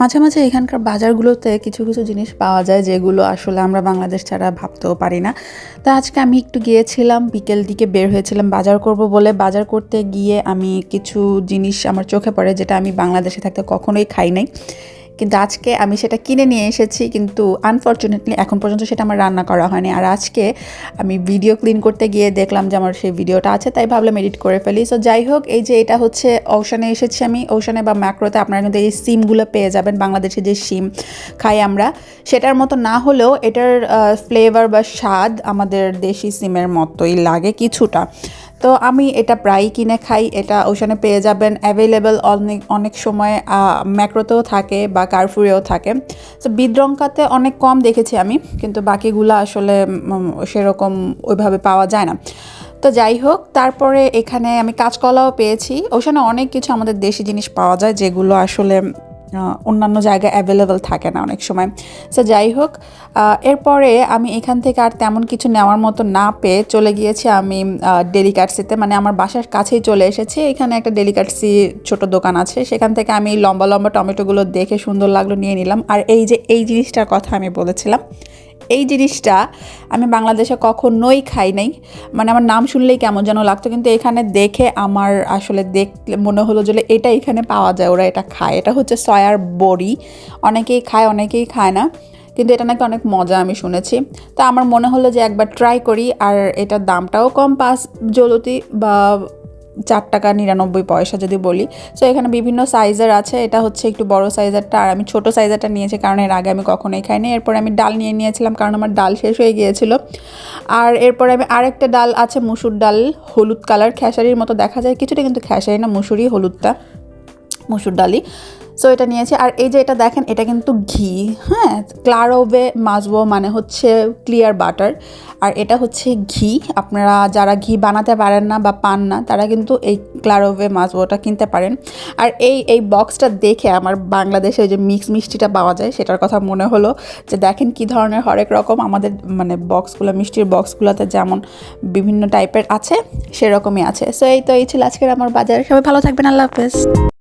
মাঝে মাঝে এখানকার বাজারগুলোতে কিছু কিছু জিনিস পাওয়া যায় যেগুলো আসলে আমরা বাংলাদেশ ছাড়া ভাবতেও পারি না। তা আজকে আমি একটু গিয়েছিলাম, বিকেল দিকে বের হয়েছিলাম বাজার করব বলে। বাজার করতে গিয়ে আমি কিছু জিনিস আমার চোখে পড়ে যেটা আমি বাংলাদেশে থাকতে কখনোই খাই নাই। কিন্তু আজকে আমি সেটা কিনে নিয়ে এসেছি, কিন্তু আনফর্চুনেটলি এখন পর্যন্ত সেটা আমার রান্না করা হয়নি। আর আজকে আমি ভিডিও ক্লিন করতে গিয়ে দেখলাম যে আমার সেই ভিডিওটা আছে, তাই ভাবলাম এডিট করে ফেলি। সো যাই হোক, এই যে এটা হচ্ছে ওশানে এসেছি আমি। ওশানে বা ম্যাক্রোতে আপনারা কিন্তু এই সিমগুলো পেয়ে যাবেন, বাংলাদেশে যে সিম খাই আমরা। সেটার মতো না হলেও এটার ফ্লেভার বা স্বাদ আমাদের দেশি সিমের মতোই লাগে কিছুটা। তো আমি এটা প্রায়ই কিনে খাই, এটা ওখানে পেয়ে যাবেন। অ্যাভেলেবেল অনেক অনেক সময় ম্যাক্রোতেও থাকে বা কারফুরেও থাকে। তো বিদ্রঙ্কাতে অনেক কম দেখেছি আমি, কিন্তু বাকিগুলো আসলে সেরকম ওইভাবে পাওয়া যায় না। তো যাই হোক, তারপরে এখানে আমি কাঁচকলাও পেয়েছি। ওখানে অনেক কিছু আমাদের দেশি জিনিস পাওয়া যায়, যেগুলো আসলে অন্যান্য জায়গায় অ্যাভেলেবেল থাকে না অনেক সময়। সো যাই হোক এরপরে আমি এখান থেকে আর তেমন কিছু নেওয়ার মতো না পেয়ে চলে গিয়েছি আমি ডেলিকাটসিতে মানে আমার বাসার কাছেই চলে এসেছি। এখানে একটা ডেলিকাটসি ছোট দোকান আছে। সেখান থেকে আমি লম্বা লম্বা টমেটোগুলো দেখে সুন্দর লাগল নিয়ে নিলাম। আর এই যে, এই জিনিসটার কথা আমি বলেছিলাম এই জিনিসটা আমি বাংলাদেশে কখনোই খাই নাই। মানে আমার নাম শুনলেই কেমন যেন লাগতো, কিন্তু এখানে দেখে আমার আসলে দেখলে মনে হলো যে এটা এখানে পাওয়া যায়, ওরা এটা খায়। এটা হচ্ছে সয়ার বড়ি। অনেকেই খায় অনেকেই খায় না, কিন্তু এটা নাকি অনেক মজা আমি শুনেছি। তো আমার মনে হলো যে একবার ট্রাই করি, আর এটার দামটাও কম, পাঁচ জলতি বা চার টাকা নিরানব্বই পয়সা যদি বলি। সো এখানে বিভিন্ন সাইজের আছে। এটা হচ্ছে একটু বড় সাইজারটা আর আমি ছোট সাইজারটা নিয়েছি কারণ এর আগে আমি কখনোই খাইনি। এরপরে আমি ডাল নিয়ে নিয়েছিলাম কারণ আমার ডাল শেষ হয়ে গিয়েছিল। আর এরপরে আমি আরেকটা ডাল আছে, মুসুর ডাল। হলুদ কালার খেসারির মতো দেখা যায়। কিছুটা কিন্তু খেসারি না মুসুরি হলুদটা। মুসুর ডালি সো এটা নিয়েছি। আর এই যে এটা দেখেন, এটা কিন্তু ঘি। হ্যাঁ ক্লারোভে মাজবো মানে হচ্ছে ক্লিয়ার বাটার আর এটা হচ্ছে ঘি। আপনারা যারা ঘি বানাতে পারেন না বা পান না, তারা কিন্তু এই ক্লারোভে মাজবোটা কিনতে পারেন। আর এই এই বক্সটা দেখে আমার বাংলাদেশে যে মিক্স মিষ্টিটা পাওয়া যায়, সেটার কথা মনে হলো যে দেখেন কি ধরনের হরেক রকম আমাদের মানে বক্সগুলো মিষ্টির বক্সগুলোতে যেমন বিভিন্ন টাইপের আছে, সেরকমই আছে। সো এই তো, এই ছিল আজকের আমার বাজার। সবাই ভালো থাকবেন, আল্লাহ হাফেজ।